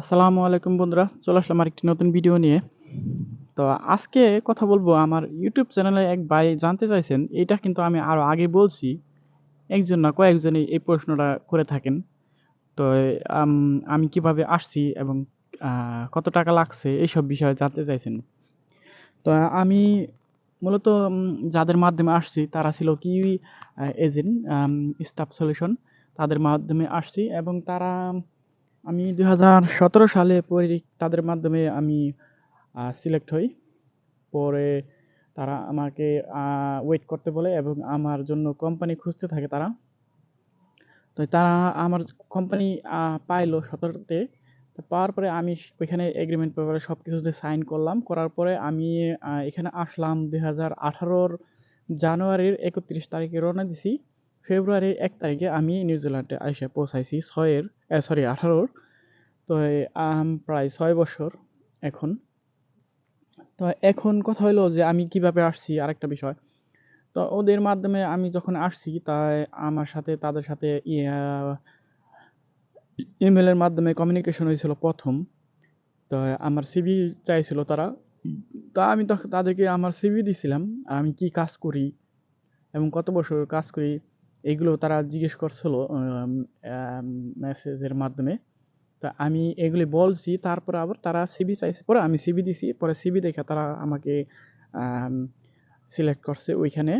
আসসালামু আলাইকুম বন্ধুরা, চলে আসলাম আরেকটি নতুন ভিডিও নিয়ে। তো আজকে কথা বলব আমার ইউটিউব চ্যানেলে এক ভাই জানতে চাইছেন, এটা কিন্তু আমি আরও আগে বলছি, একজন না কয়েকজনই এই প্রশ্নটা করে থাকেন। তো, আমি কীভাবে আসছি এবং কত টাকা লাগছে এইসব বিষয়ে জানতে চাইছেন। তো আমি মূলত যাদের মাধ্যমে আসছি, তারা ছিল কিউই এজেন্ট স্টাফ সলিউশন তাদের মাধ্যমে আসছি এবং তারা আমি দুই হাজার সতেরো সালে তাদের মাধ্যমে আমি সিলেক্ট হই। পরে তারা আমাকে ওয়েট করতে বলে এবং আমার জন্য কোম্পানি খুঁজতে থাকে তারা। তো তারা আমার কোম্পানি পাইলো সতেরোতে। পাওয়ার পরে আমি ওইখানে এগ্রিমেন্ট পেপারে সব কিছুতে সাইন করলাম। করার পরে আমি এখানে আসলাম দুই হাজার আঠারোর জানুয়ারির একত্রিশ তারিখে রওনা দিছি। ফেব্রুয়ারির এক তারিখে আমি নিউজিল্যান্ডে এসে পৌঁছাইছি ছয়ের সরি আঠারোর। তো আম, প্রায় ছয় বছর এখন। তো এখন কথা হলো যে আমি কীভাবে আসছি আরেকটা বিষয়। তো ওদের মাধ্যমে আমি যখন আসছি তাই আমার সাথে তাদের সাথে ইমেলের মাধ্যমে কমিউনিকেশন হয়েছিল প্রথম। তো আমার সিভি চাইছিল তারা। তা আমি তাদেরকে আমার সিভি দিছিলাম আমি কি কাজ করি এবং কত বছর কাজ করি। এগুলো তারা জিজ্ঞেস করছিল মেসেজের মাধ্যমে। তা আমি এগুলি বলছি, তারপরে আবার তারা সিভি চাইছে। পরে আমি সিভি দিছি, পরে সিভি দেখে তারা আমাকে সিলেক্ট করছে ওইখানে।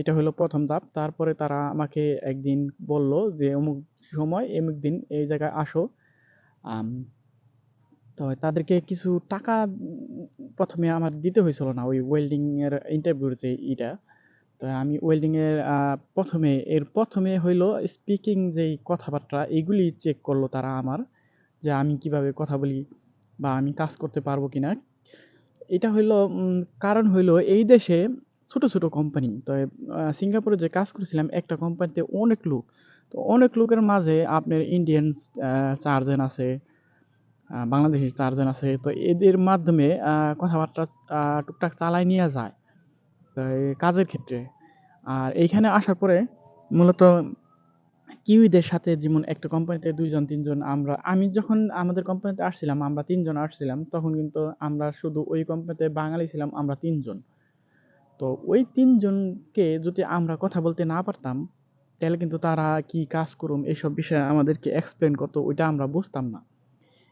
এটা হলো প্রথম ধাপ। তারপরে তারা আমাকে একদিন বলল যে, অমুক সময়, অমুক দিন এই জায়গায় আসো। তো তাদেরকে কিছু টাকা প্রথমে আমার দিতে হয়েছিল না, ওই ওয়েল্ডিং এর ইন্টারভিউর যে ইটা। তো আমি ওয়েল্ডিংয়ের প্রথমে, এর প্রথমে হইল স্পিকিং যেই কথাবার্তা, এগুলি চেক করল তারা আমার, যে আমি কীভাবে কথা বলি বা আমি কাজ করতে পারব কি না এটা হইল কারণ হইল এই দেশে ছোট ছোট কোম্পানি তো সিঙ্গাপুরে যে কাজ করেছিলাম, একটা কোম্পানিতে অনেক লোক। তো অনেক লোকের মাঝে আপনার ইন্ডিয়ান চারজন আছে বাংলাদেশি চারজন আছে, তো এদের মাধ্যমে কথাবার্তা টুকটাক চালাই নিয়ে যায়। তো এই কাজের ক্ষেত্রে। আর এইখানে আসার পরে মূলত কিউইদের সাথে যেমন একটা কোম্পানিতে দুইজন, তিনজন আমরা, আমি যখন আমাদের কোম্পানিতে আসছিলাম, আমরা তিনজন আসছিলাম, তখন কিন্তু আমরা শুধু ওই কোম্পানিতে বাঙালি ছিলাম, আমরা তিনজন। তো ওই তিনজনকে যদি আমরা কথা বলতে না পারতাম, তাহলে কিন্তু তারা কি কাজ করুম এইসব বিষয়ে আমাদেরকে এক্সপ্লেন করতো, ওইটা আমরা বুঝতাম না।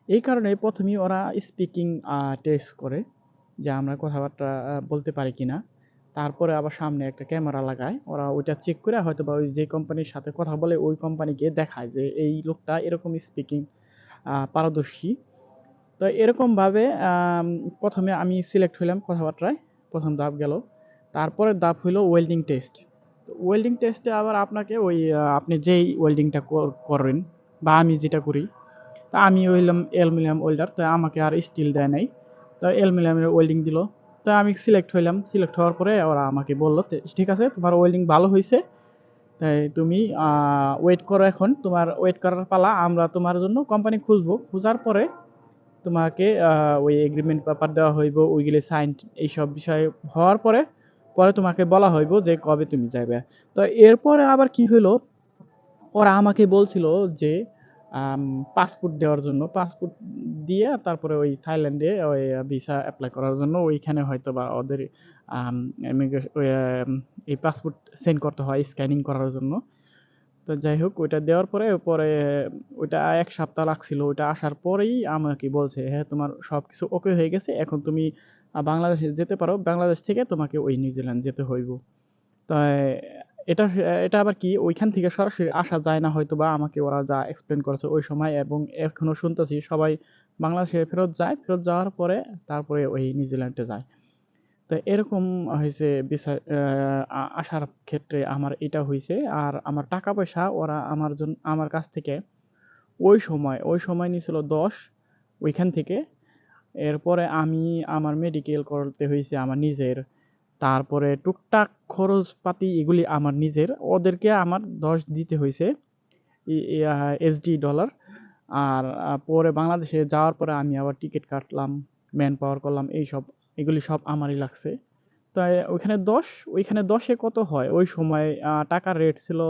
এই কারণে প্রথমেই ওরা স্পিকিং টেস্ট করে যে আমরা কথাবার্তা বলতে পারি কিনা। তারপরে আবার সামনে একটা ক্যামেরা লাগায়। ওরা ওইটা চেক করে হয়তো বা ওই যে কোম্পানির সাথে কথা বলে ওই কোম্পানিকে দেখায় যে এই লোকটা এরকম স্পিকিং পারদর্শী। তো এরকমভাবে প্রথমে আমি সিলেক্ট হইলাম কথাবার্তায়। প্রথম ধাপ গেল। তারপরে ধাপ হইল ওয়েল্ডিং টেস্ট তো ওয়েল্ডিং টেস্টে আবার আপনাকে ওই আপনি যেই ওয়েল্ডিংটা করেন বা আমি যেটা করি, তা আমি হইলাম অ্যালুমিনিয়াম ওয়েল্ডার তো আমাকে আর স্টিল দেয় নাই। তো অ্যালুমিনিয়ামের ওয়েল্ডিং দিল। তো আমি সিলেক্ট হইলাম। সিলেক্ট হওয়ার পরে ওরা আমাকে বলল ঠিক আছে, তোমার ওয়েল্ডিং ভালো হয়েছে তাই তুমি ওয়েট করো এখন। তোমার ওয়েট করার পালা আমরা তোমার জন্য কোম্পানি খুঁজবো। খোঁজার পরে তোমাকে ওই এগ্রিমেন্ট পেপার দেওয়া হইব, ওইগুলি সাইন এইসব বিষয় হওয়ার পরে পরে তোমাকে বলা হইব যে কবে তুমি যাবে তো এরপরে আবার কি হইল? ওরা আমাকে বলছিল যে পাসপোর্ট দেওয়ার জন্য। পাসপোর্ট দিয়ে তারপরে ওই থাইল্যান্ডে ওই ভিসা অ্যাপ্লাই করার জন্য ওইখানে হয়তো বা ওদের এই পাসপোর্ট সেন্ড করতে হয় স্ক্যানিং করার জন্য। তো যাই হোক, ওইটা দেওয়ার পরে পরে ওইটা এক সপ্তাহ লাগছিল। ওইটা আসার পরেই আমাকে বলছে হ্যাঁ তোমার সব কিছু ওকে হয়ে গেছে। এখন তুমি বাংলাদেশে যেতে পারো। বাংলাদেশ থেকে তোমাকে ওই নিউজিল্যান্ড যেতে হইব। তাই এটা এটা আবার কি? ওইখান থেকে সরাসরি আসা যায় না হয়তো বা আমাকে ওরা যা এক্সপ্লেন করেছে ওই সময় এবং এখনও শুনতেছি সবাই বাংলাদেশে ফেরত যায়। ফেরত যাওয়ার পরে তারপরে ওই নিউজিল্যান্ডে যায়। তো এরকম হয়েছে বিষয় আসার ক্ষেত্রে আমার এটা হয়েছে। আর আমার টাকা পয়সা ওরা আমার জন্য আমার কাছ থেকে ওই সময় ওই সময় নিয়েছিল দশ। ওইখান থেকে এরপরে আমি আমার মেডিকেল করতে হয়েছে আমার নিজের। তারপরে টুকটাক খরচপাতি এগুলি আমার নিজের। ওদেরকে আমার দশ দিতে হয়েছে এসডি ডলার আর পরে বাংলাদেশে যাওয়ার পরে আমি আবার টিকিট কাটলাম ম্যান পাওয়ার করলাম এইসব এগুলি সব আমারই লাগছে। তাই ওইখানে দশ, ওইখানে দশে কত হয়? ওই সময় টাকার রেট ছিল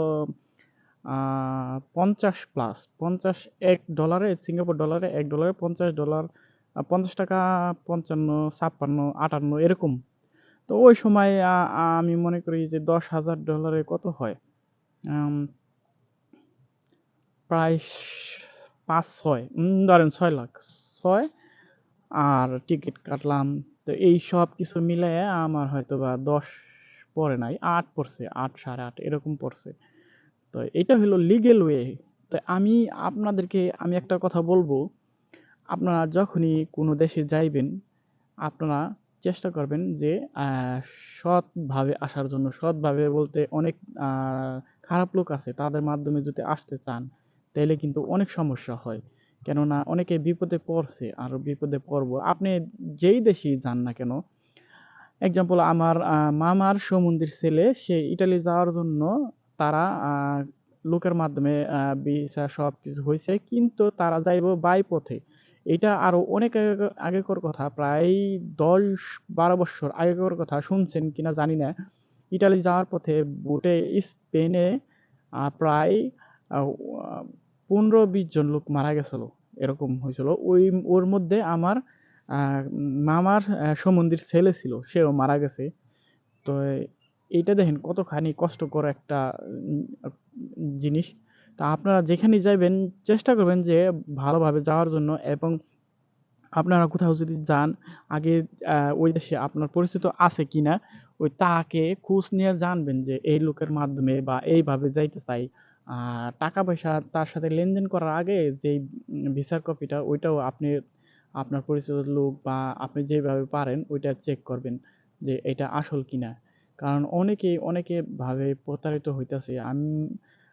পঞ্চাশ প্লাস পঞ্চাশ এক ডলারে সিঙ্গাপুর ডলারে এক ডলারে পঞ্চাশ ডলার পঞ্চাশ টাকা পঞ্চান্ন, ছাপ্পান্ন, আটান্ন, এরকম। তো ওই সময় আমি মনে করি যে দশ হাজার ডলারে কত হয়? প্রায় পাঁচ ছয় ধরেন ছয় লাখ ছয়, আর টিকিট কাটলাম। তো এই সব কিছু মিলাইয়া আমার হয়তো বা দশ পড়ে নাই, আট পড়ছে, আট সাড়ে আট, এরকম পড়ছে। তো এটা হলো লিগেল ওয়ে তো আমি আপনাদেরকে, আমি একটা কথা বলব, আপনারা যখনই কোনো দেশে যাইবেন, আপনারা চেষ্টা করবেন যে সৎভাবে আসার জন্য। সৎভাবে বলতে অনেক খারাপ লোক আছে, তাদের মাধ্যমে যদি আসতে চান তাহলে কিন্তু অনেক সমস্যা হয়। কেননা অনেকে বিপদে পড়ছে আর বিপদে পড়ব। আপনি যেই দেশেই যান না কেন এক্সাম্পল আমার মামার সমুদ্রের ছেলে, সে ইটালি যাওয়ার জন্য তারা লোকের মাধ্যমে ভিসা সব কিছু হয়েছে কিন্তু তারা যাইব বাই পথে। এটা আরও অনেক আগে- আগেকার কথা, প্রায় দশ বারো বছর আগেকার কথা শুনছেন কিনা জানি না। ইটালি যাওয়ার পথে বোটে স্পেনে প্রায় পনেরো বিশ জন লোক মারা গেছিল, এরকম হয়েছিল। ওই, ওর মধ্যে আমার মামার সমন্দির ছেলে ছিল, সেও মারা গেছে। তো এইটা দেখেন কতখানি কষ্টকর একটা জিনিস। তা আপনারা যেখানে যাবেন চেষ্টা করবেন যে ভালোভাবে যাওয়ার জন্য এবং আপনারা কোথাও যদি যান, আগে ওই দেশে আপনার পরিচিত আছে কিনা, ওই তাকে খোঁজ নিয়ে জানবেন যে এই লোকের মাধ্যমে বা এইভাবে যাইতে চাই। আর টাকা পয়সা তার সাথে লেনদেন করার আগে যে ভিসার কপিটা, ওইটাও আপনি, আপনার পরিচিত লোক বা আপনি যেভাবে পারেন, ওইটা চেক করবেন যে এটা আসল কিনা। কারণ অনেকে অনেকে ভাবে প্রতারিত হইতাছে। আমি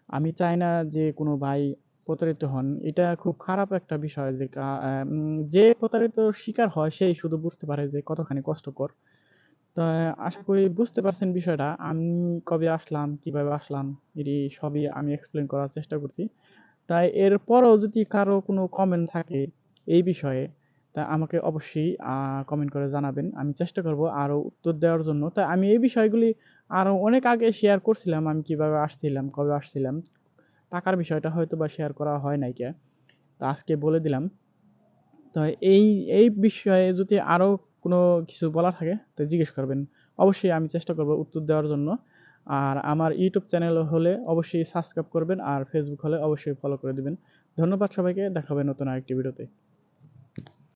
আমি চাই না যে কোনো ভাই প্রতারিত হন। এটা খুব খারাপ একটা বিষয় যে যে প্রতারিত শিকার হয় সেই শুধু বুঝতে পারে যে কতখানি কষ্টকর। তো, আশা করি বুঝতে পারছেন বিষয়টা। আমি কবে আসলাম, কীভাবে আসলাম, এটি সবই আমি এক্সপ্লেন করার চেষ্টা করছি। তাই এরপরও যদি কারও কোনো কমেন্ট থাকে এই বিষয়ে তা আমাকে অবশ্যই কমেন্ট করে জানাবেন। আমি চেষ্টা করব আরও উত্তর দেওয়ার জন্য। তাই আমি এই বিষয়গুলি আরও অনেক আগে শেয়ার করছিলাম, আমি কীভাবে আসছিলাম, কবে আসছিলাম, টাকার বিষয়টা হয়তো বা শেয়ার করা হয় নাই কে। তো আজকে বলে দিলাম। তো এই এই বিষয়ে যদি আরও কোনো কিছু বলা থাকে, তো জিজ্ঞেস করবেন। অবশ্যই আমি চেষ্টা করব উত্তর দেওয়ার জন্য। আর আমার ইউটিউব চ্যানেল হলে অবশ্যই সাবস্ক্রাইব করবেন আর ফেসবুক হলে অবশ্যই ফলো করে দিবেন। ধন্যবাদ সবাইকে, দেখা হবে নতুন আরেকটি ভিডিওতে